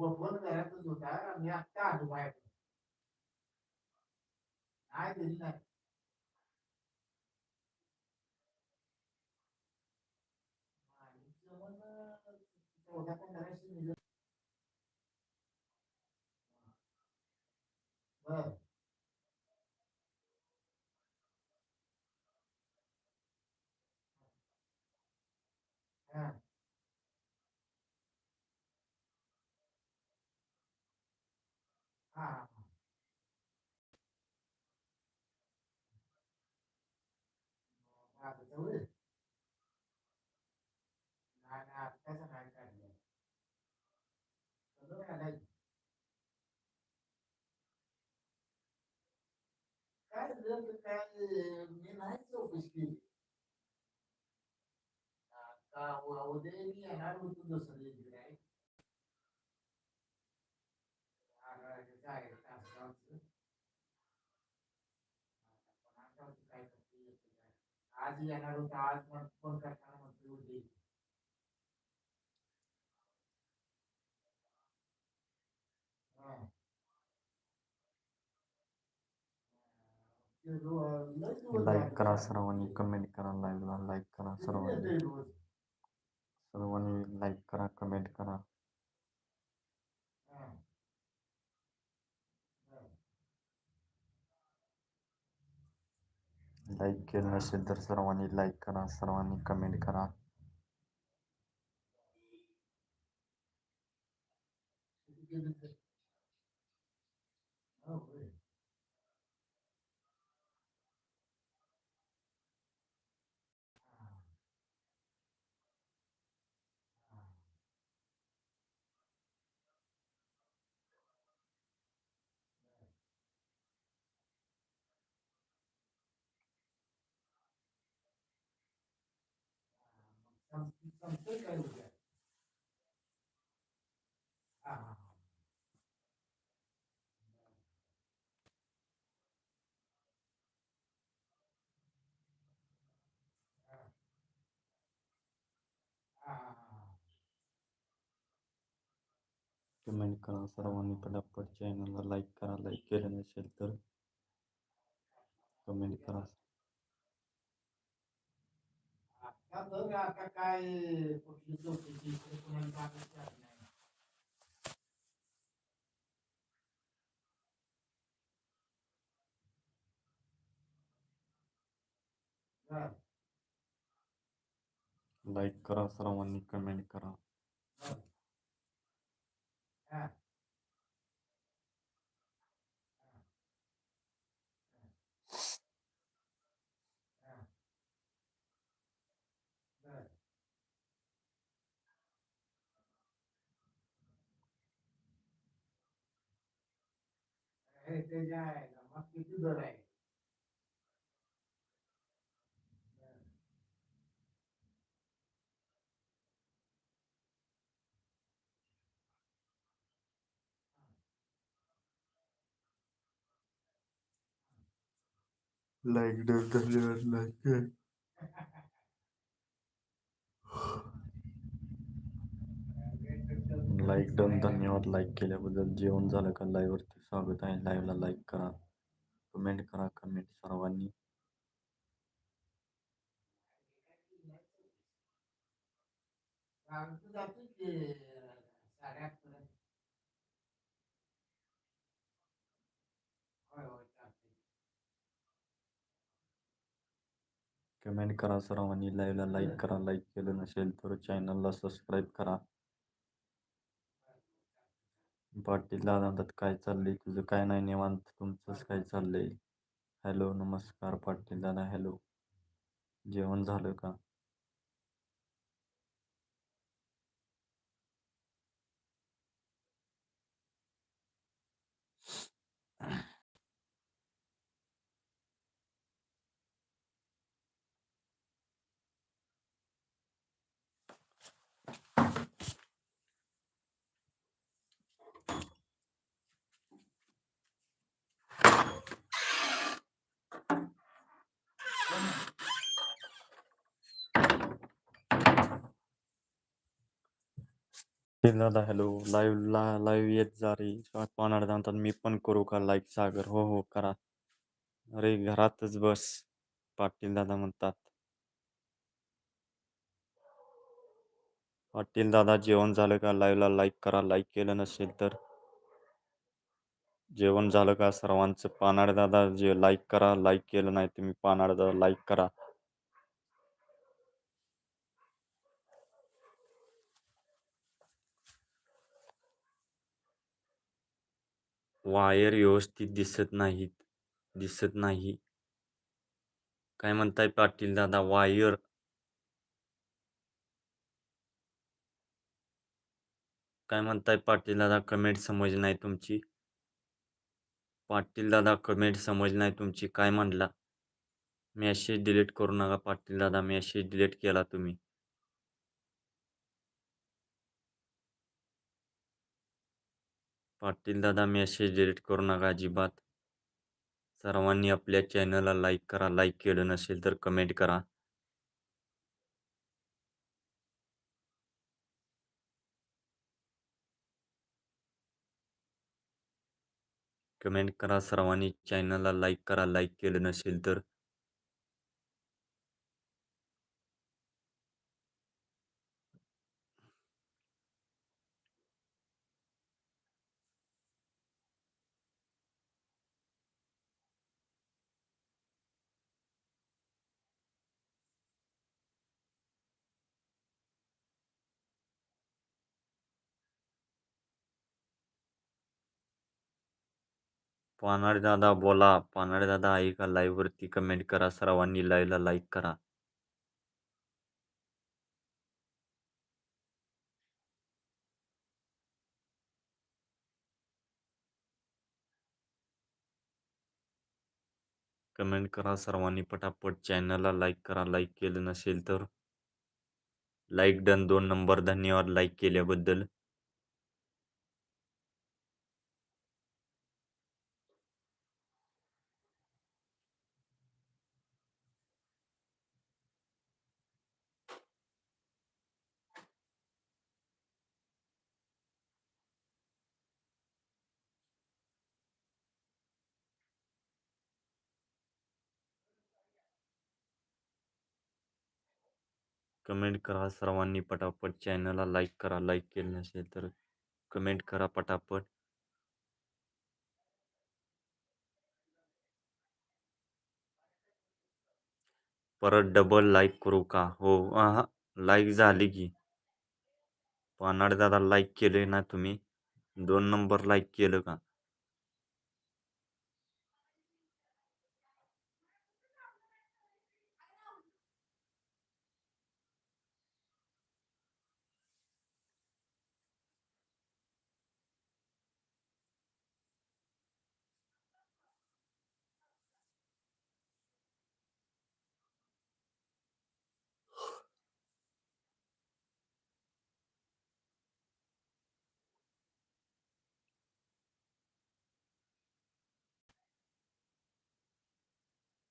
o Volvando a resultar, a minha tarde vai. Ai, Deus, né? colocar para encarar esse milhão. Mano. Ah. हा जवळ नाही नाही आत्ताच नाही काढलं सगळं काय झालं? काय मी नाही चौकशी केली. आता उद्या मी येणार होतो दुसरं इकडे आहे ह्याचं आहे तासगावचं. पण आता होतं काय करते येतं काय. आज येणार होतं आज फोन करताना म्हटलं उद्या येईल. हा. ते रो- लय दिवस लाईक करा. सर्वांनी कमेंट करा लाईव्हला लाईक करा सर्वांनी? सर्वांनी लाईक करा कमेंट करा हा. हा. लाईक केलं नसेल तर सर्वांनी लाईक करा सर्वांनी कमेंट करा किती केलं ते? हो, होय. हा. हा. सं- काय उद्या? हा, हा, हा. कमेंट करा सर्वांनी पटापट चॅनलला लाईक करा लाईक केलं नसेल तर कमेंट करा आता बघ आता काय कुठली चौकशी नाही. लाईक करा सर्वांनी कमेंट करा. हा. अरे त्याच्या आहे ना, मग किती दर आहे बर. लाईक डन धन्यवाद लाईक केल्याबद्दल जेवण झालं का लाईव्हवरती स्वागत आहे. लाईव्हला लाईक करा कमेंट करा कमेंट सर्वांनी. कमेंट करा सर्वांनी. लाईव्हला लाईक करा लाईक केलं नसेल तर चॅनलला सबस्क्राईब करा. पाटील दादा म्हणतात काय चाललंय? तुझं काय नाही निवांत? तुमचंच काय चाललंय? हॅलो नमस्कार पाटील दादा हॅलो. जेवण झालं का? पाटील दादा हॅलो लाईव्हला लाईव्ह येत जा रे पाहणार जाणतात मी पण करू का लाईक सागर? हो हो करा. अरे घरातच बस पाटील दादा म्हणतात. पाटील दादा जेवण झालं का? लाईव्हला लाईक करा. लाईक केलं नसेल तर? जेवण झालं का? सर्वांचं पानाड दादा जे लाईक करा लाईक केलं नाही तुम्ही पानाड दादा लाईक करा. वायर व्यवस्थित दिसत नाहीत दिसत नाही. काय म्हणताय पाटील दादा? वायर. काय म्हणताय पाटील दादा? कमेंट समज नाही तुमची. पाटील दादा कमेंट समज नाही तुमची. काय म्हणला? मेसेज डिलीट करू नका पाटील दादा. मेसेज डिलीट केला तुम्ही. पाटील दादा मेसेज डिलीट करू नका अजिबात. सर्वांनी आपल्या चॅनलला लाईक करा. लाईक केलं नसेल तर कमेंट करा. कमेंट करा. सर्वांनी चॅनलला लाईक करा. लाईक केलं नसेल तर. पानाडे दादा बोला. पानाडे दादा आहे का लाईव्ह वरती? कमेंट करा. सर्वांनी लाईव्हला लाईक करा. कमेंट करा. सर्वांनी पटापट चॅनलला लाईक करा. लाईक केलं नसेल तर लाईक डन दोन नंबर धन्यवाद. लाईक केल्याबद्दल. कमेंट करा सर्वांनी पटापट. चॅनलला लाईक करा केलं नसेल तर कमेंट करा पटापट. परत डबल लाईक करू का? हो हा लाईक झाली की. पानाड दादा लाईक ना तुम्ही? दोन नंबर लाईक केलं का?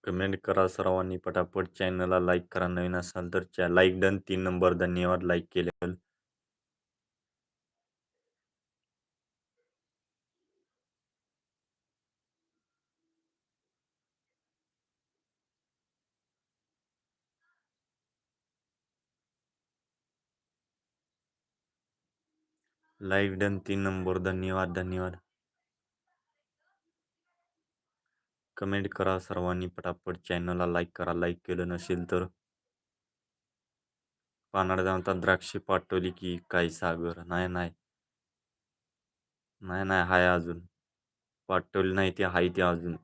कमेंट करा सर्वांनी पटापट चॅनलला लाईक करा नवीन असाल तर च्या लाईक डन तीन नंबर धन्यवाद लाईक केल्याबद्दल. लाईक डन तीन नंबर धन्यवाद धन्यवाद. कमेंट करा सर्वांनी पटापट चॅनलला लाईक करा लाईक केलं नसेल तर. पानाड जाणता द्राक्षे पाठवली की काय सागर? नाही नाही. नाही नाही हाय अजून. पाठवली नाही ती हाय ती अजून.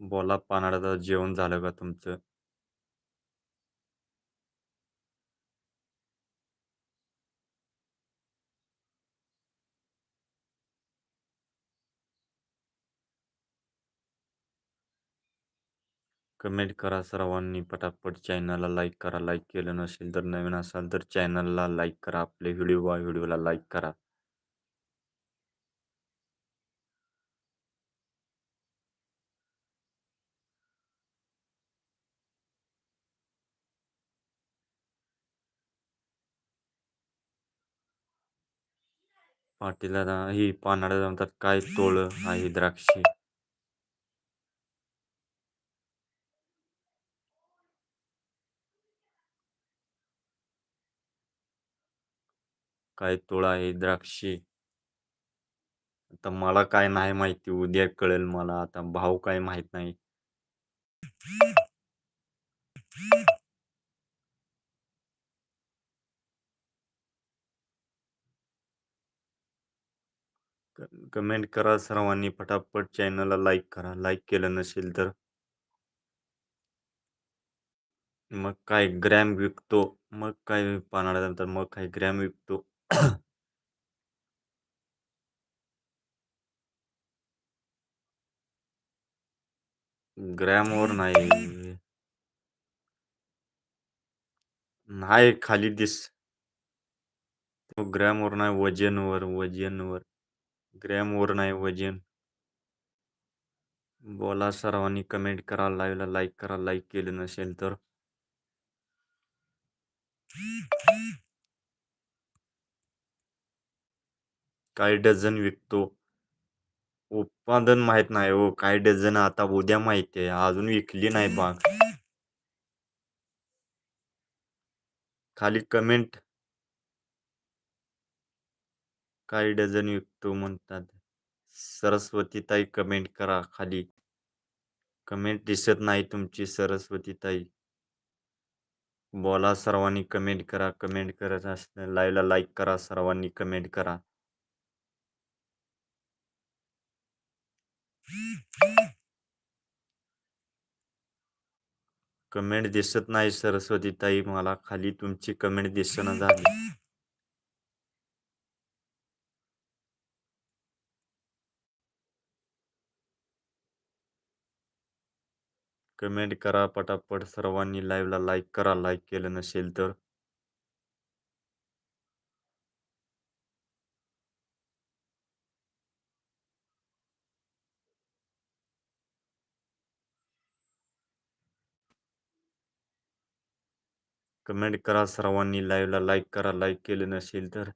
बोला पानाडाचं जेवण झालं का तुमचं? कमेंट करा सर्वांनी. पटापट चॅनलला लाईक करा. लाईक केलं नसेल तर नवीन असाल तर चॅनलला लाईक करा. आपले व्हिडिओ वा व्हिडिओला लाईक करा. पाटीला ही पानाडा जमतात काय तोळ आहे द्राक्षे? काय तोळा आहे द्राक्षे आता मला काय नाही माहिती उद्या कळेल मला. आता भाव काय माहीत नाही. कमेंट करा सर्वांनी. पटापट चॅनलला लाईक करा. लाईक केलं नसेल तर. मग काय ग्रॅम विकतो मग काय पानाळ्यानंतर मग काय ग्रॅम विकतो. ग्रॅमवर नाही नाही खाली दिस तो ग्रॅमवर नाही वजनवर वजनवर ग्रॅमवर नाही वजन बोला सर्वांनी कमेंट करा लाईव्हला लाईक करा लाईक केलं नसेल तर काही डझन विकतो. उत्पादन माहीत नाही हो काही डझन आता उद्या माहिती आहे अजून विकली नाही बाग. खाली कमेंट काही डझन विकतो म्हणतात. सरस्वती ताई कमेंट करा खाली. कमेंट दिसत नाही तुमची सरस्वती ताई. बोला सर्वांनी कमेंट करा कमेंट करत असताना लाईव्हला लाईक करा सर्वांनी कमेंट करा. कमेंट दिसत नाही सरस्वती ताई मला खाली तुमची कमेंट दिसणं झाली. कमेंट करा पटापट सर्वांनी लाईव्हला लाईक करा लाईक केलं नसेल तर. कमेंट करा सर्वांनी लाईव्हला लाईक करा लाईक केलं नसेल तर.